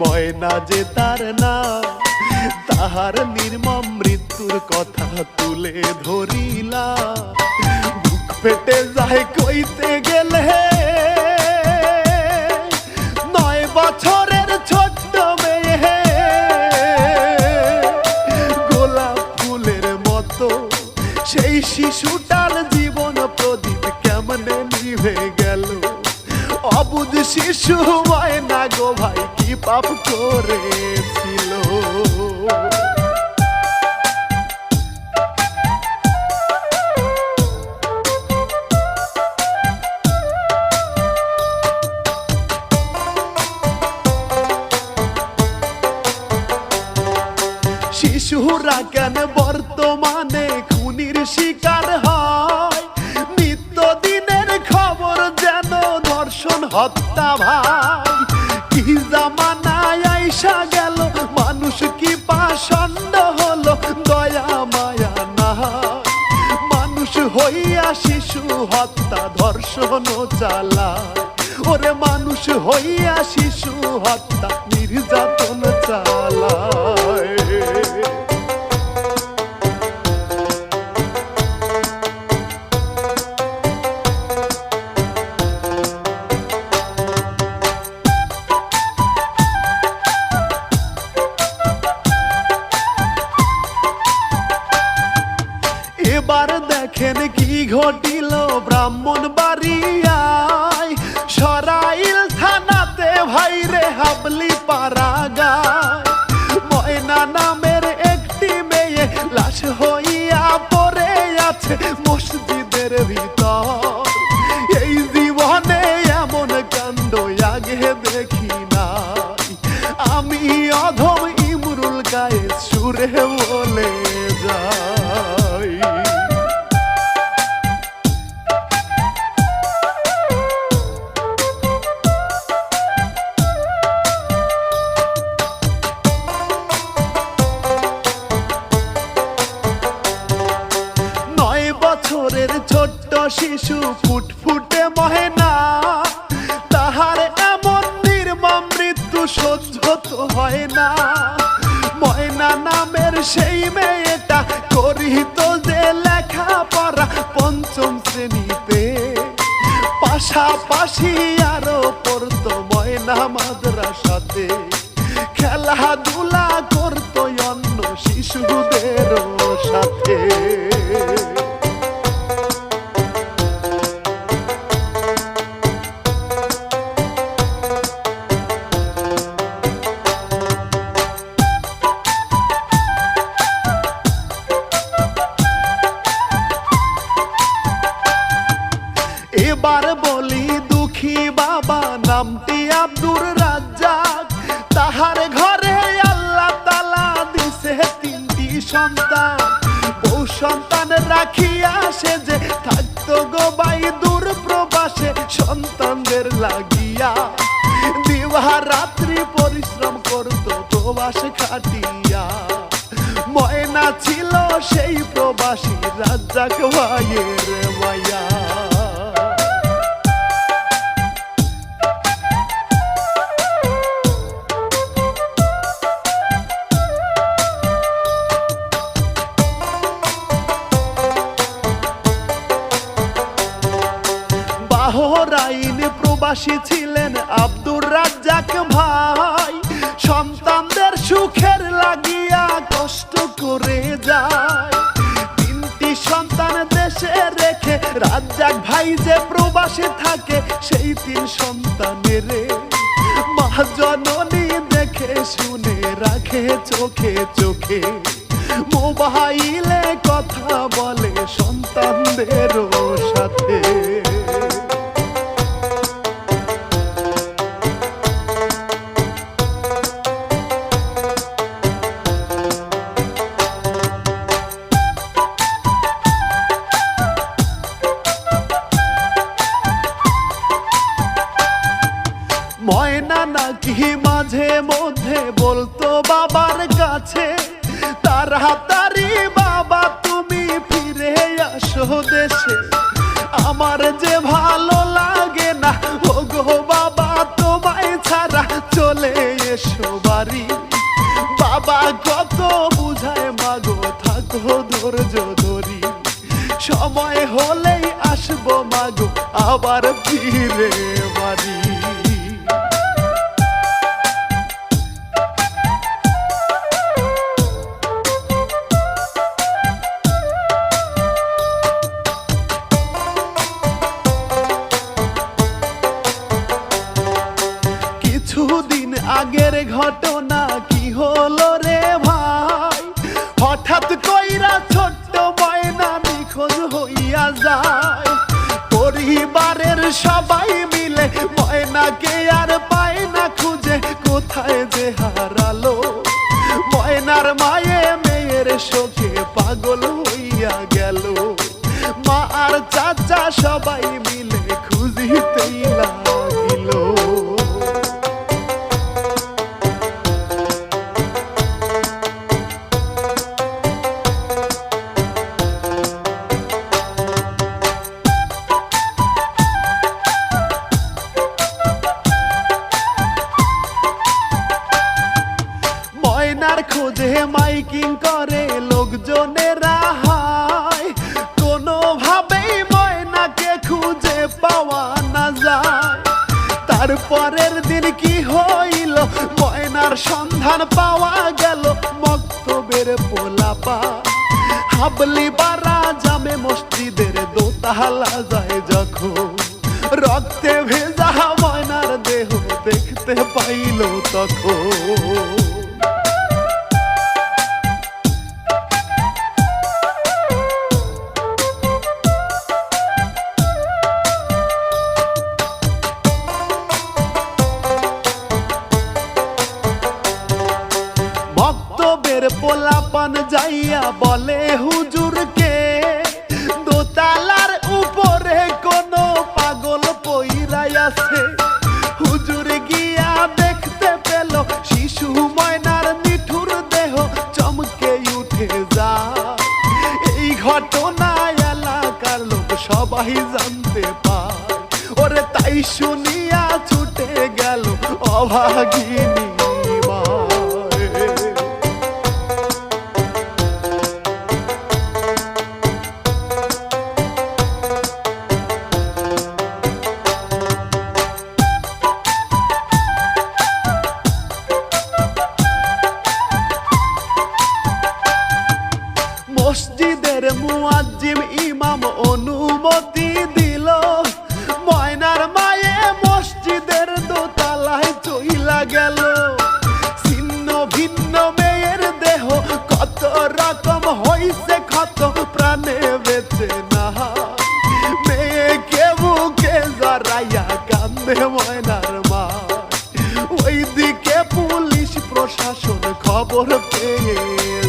ময়না যে তার না, তাহার নির্মম মৃত্যুর কথা তুলে ধরিলা। বুক পেটে যায় কইতে গেলে, নয় বছরের ছোট্ট মেয়ে। গোলাপ ফুলের মতো সেই শিশুটার জীবন প্রদীপ কেমনে নিভে গেল? অবুধ শিশু পাপ করেছিল। শিশুরা কেন বর্তমানে খুনির শিকার হয়? নিত্যদিনের খবর যেন ধর্ষণ হত্যা ভাই। মানুষ কি দয়া, মায়া, না। মানুষ হইয়া শিশু হত্যা, ধর্ষণ চালা ওরে মানুষ হইয়া শিশু হত্যা, নির্যাতন চালায় দেখেন কি ঘটিল ব্রাহ্মণ বাড়িয়ায়। সরাইল থানাতে ভাই রে হাবলি পারাগায়। ময়না নামের একটি মেয়ে লাশ হইয়া পড়ে আছে মসজিদের ভিতর। এই জীবনে এমন কাণ্ড আগে দেখি নাই। আমি অধম ইমরুল গায়ে সুরে বলে বছরের ছোট্ট শিশু ফুটফুটে মহেনা। তাহার এমন নির্মম মৃত্যু সহ্য তো হয় না। ময়না নামের সেই মেয়েটা করিত যে লেখাপড়া পঞ্চম শ্রেণীতে। পাশাপাশি আরও পড়তো ময়না মাদ্রাসাতে। এবার বলি দুঃখী বাবা, নামটি আব্দুর রাজ্জাক। তাহার ঘরে আল্লাহ তালা দিছে তিনটি সন্তান। বউ সন্তান রাখিয়া সে যে থাকতো গো বাই দূর প্রবাসে, সন্তানদের লাগিয়া। দিবা রাত্রি পরিশ্রম করতো প্রবাস খাটিয়া। ময়না ছিল সেই প্রবাসী রাজ্জাক ভাইয়ের প্রবাসী ছিলেন আব্দুর রাজ্জাক ভাই। সন্তানদের সুখের লাগিয়া কষ্ট করে যায়। তিনটি সন্তান দেশে রেখে রাজ্জাক ভাই যে প্রবাসে থাকে, সেই তিন সন্তানের মহাজননী দেখে শুনে রাখে চোখে চোখে। মোবাইলে কথা বলে সন্তানদেরও কি মাঝে মধ্যে বলতো বাবার কাছে, তার হাতারি বাবা, তুমি ফিরে আসো দেশে। আমার যে ভালো লাগে না ও গো বাবা, তোমায় ছাড়া চলে এসো বাড়ি। বাবা কত বুঝায়, মাগো, থাকো ধৈর্য ধরি। সময় হলেই আসব, মাগো, আবার ফিরে বাড়ি। ঘটনা কি হলো রে ভাই? হঠাৎ কইরা ছোট্ট ময়না নিখোঁজ হইয়া যায়। পরিবারের সবাই মিলে ময়নাকে আর পায় না খুঁজে কোথায় যে হারালো। ময়নার মায়ে মেয়ের শোকে পাগল হইয়া গেল। মা আর চাচা সবাই মিলে খুঁজিতেই সন্ধান পাওয়া গেল মক্তবের পোলাপা। হাবলি বারা জামে মসজিদের দোতালা যায় যখন। রক্তে ভেজা ময়নার দেহ দেখতে পাইল তখন। bolinha. খবর পেয়ে যায়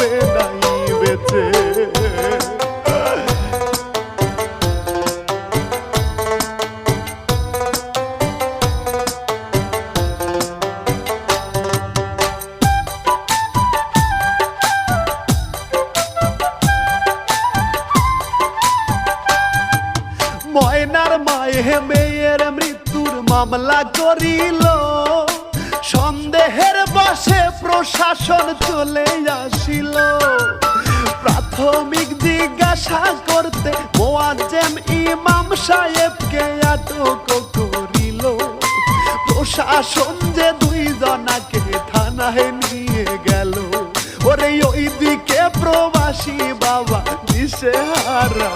এইভাবে নাই প্রশাসন চলে আসিল। প্রাথমিক জিজ্ঞাসা করতে মোয়াজ্জেম ইমাম সাহেবকে আটক করিল। প্রশাসন যে দুই জনাকে থানায় নিয়ে গেল। ওরে ওই দিকে প্রবাসী বাবা দিশে হারা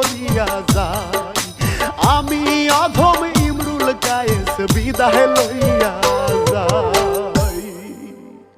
mejor.